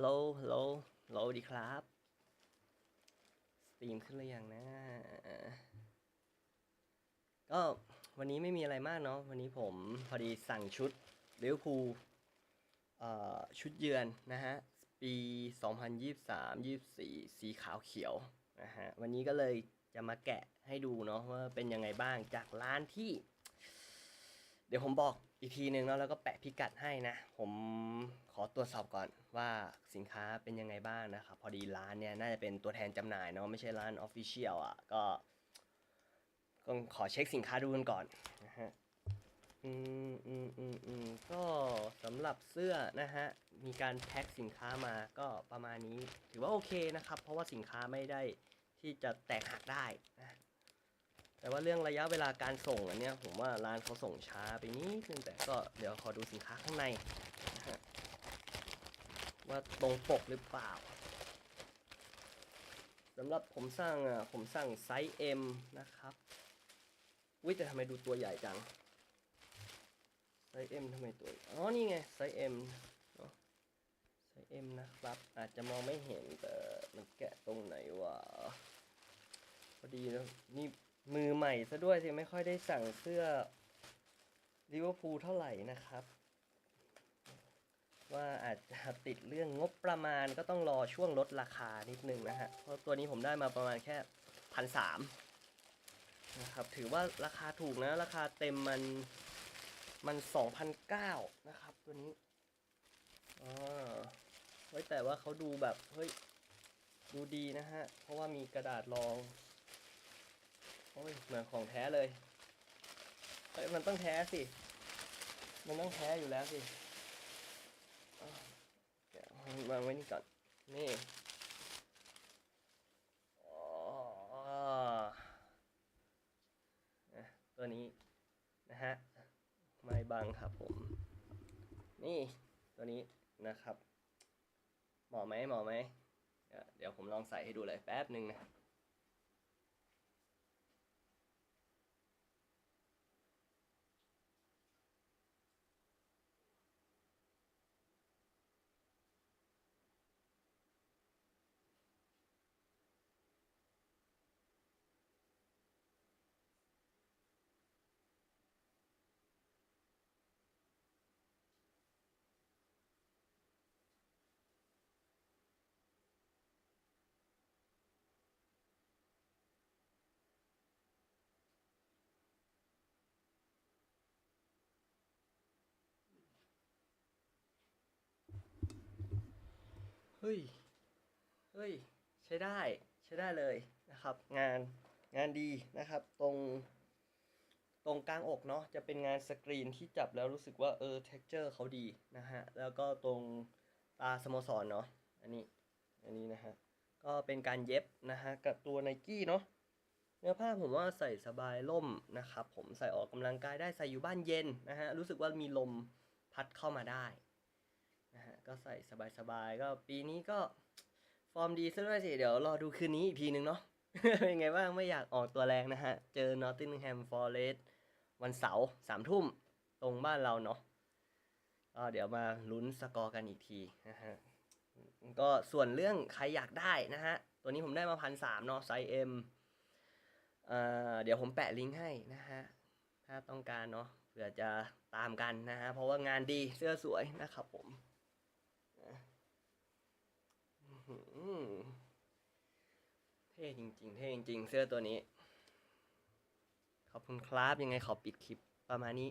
โลโลโลดีครับ สตรีมขึ้นหรือยังนะ ก็วันนี้ไม่มีอะไรมากเนาะ วันนี้ผมพอดีสั่งชุดลิเวพูชุดเยือนนะฮะ ปี 2023-24 สีขาวเขียวนะฮะ วันนี้ก็เลยจะมาแกะให้ดูเนาะว่าเป็นยังไงบ้างจากร้านที่ เดี๋ยวผมบอก อีกทีหนึ่งแล้วแล้วก็แปะพิกัดให้นะ ผมขอตรวจสอบก่อนว่าสินค้าเป็นยังไงบ้างนะครับ พอดีร้านเนี่ยน่าจะเป็นตัวแทนจำหน่ายเนาะไม่ใช่ร้านออฟฟิเชียลอะ ก็ก็ขอเช็คสินค้าดูกันก่อนนะฮะอืมอืมอืมอืมก็สำหรับเสื้อนะฮะ มีการแพ็คสินค้ามาก็ประมาณนี้ ถือว่าโอเคนะครับ เพราะว่าสินค้าไม่ได้ที่จะแตกหักได้นะ แต่ว่าเรื่องระยะเวลาการส่งอันเนี้ยผมว่าร้านเขาส่งช้าไปนิดนึงแต่ก็เดี๋ยวขอดูสินค้าข้างในว่าตรงปกหรือเปล่าสำหรับผมสั่งอะผมสั่งไซส์ M นะครับวิแต่ทำไมดูตัวใหญ่จังไซส์ M ทำไมตัวอ๋อนี่ไงไซส์ M นะไซส์ M นะครับอาจจะมองไม่เห็นแต่มันแกะตรงไหนวะพอดีนะนี่ มือใหม่ซะด้วยสิไม่ค่อยได้สั่งเสื้อลิเวอร์พูลเท่าไหร่นะครับ ว่าอาจจะติดเรื่องงบประมาณก็ต้องรอช่วงลดราคานิดนึงนะฮะ เพราะตัวนี้ผมได้มาประมาณแค่พันสามนะครับถือว่าราคาถูกนะ ราคาเต็มมันมันสองพันเก้านะครับตัวนี้อ๋อไว้แต่ว่าเขาดูแบบ เฮ้ย ดูดีนะฮะ เพราะว่ามีกระดาษรอง โอ้ยเหมือนของแท้เลยเอ้ยมันต้องแท้สิ มันต้องแท้อยู่แล้วสิวเดี๋ยววางไว้นี่ก่อน นี่อ๋อนะตัวนี้นะฮะ ไม่บังครับผม นี่ตัวนี้นะครับ เหมาะไหมเหมาะไหม เดี๋ยวผมลองใส่ให้ดูเลยแป๊บหนึ่งนะ ฮ้ย เฮ้ย ใช้ได้ใช้ได้เลยนะครับ งานงานดีนะครับ ตรง ตรงกลางอกเนาะจะเป็นงานสกรีนที่จับแล้วรู้สึกว่าเออ texture เขาดีนะฮะ แล้วก็ตรงตาสโมสรเนาะอันนี้อันนี้นะฮะ ก็เป็นการเย็บนะฮะ กับตัวไนกี้เนาะเนื้อผ้าผมว่าใส่สบายล่มนะครับ ผมใส่ออกกำลังกายได้ใส่อยู่บ้านเย็นนะฮะ รู้สึกว่ามีลมพัดเข้ามาได้ ก็ใส่สบายๆ ก็ปีนี้ก็ฟอร์มดีซะด้วยสิ เดี๋ยวรอดูคืนนี้อีกทีนึงเนาะ เป็นไงบ้างไม่อยากออกตัวแรงนะฮะ เจอ Nottingham Forest วันเสาร์สามทุ่มตรงบ้านเราเนาะก็เดี๋ยวมาลุ้นสกอร์กันอีกทีนะฮะ ก็ส่วนเรื่องใครอยากได้นะฮะ ตัวนี้ผมได้มาพันสามเนาะไซส์เอ่อเดี๋ยวผมแปะลิงก์ให้นะฮะ ถ้าต้องการเนาะเผื่อจะตามกันนะฮะ เพราะว่างานดีเสื้อสวยนะครับผม เท่จริงๆ เท่จริงๆ เสื้อตัวนี้ ขอบคุณครับ ยังไงขอปิดคลิปประมาณนี้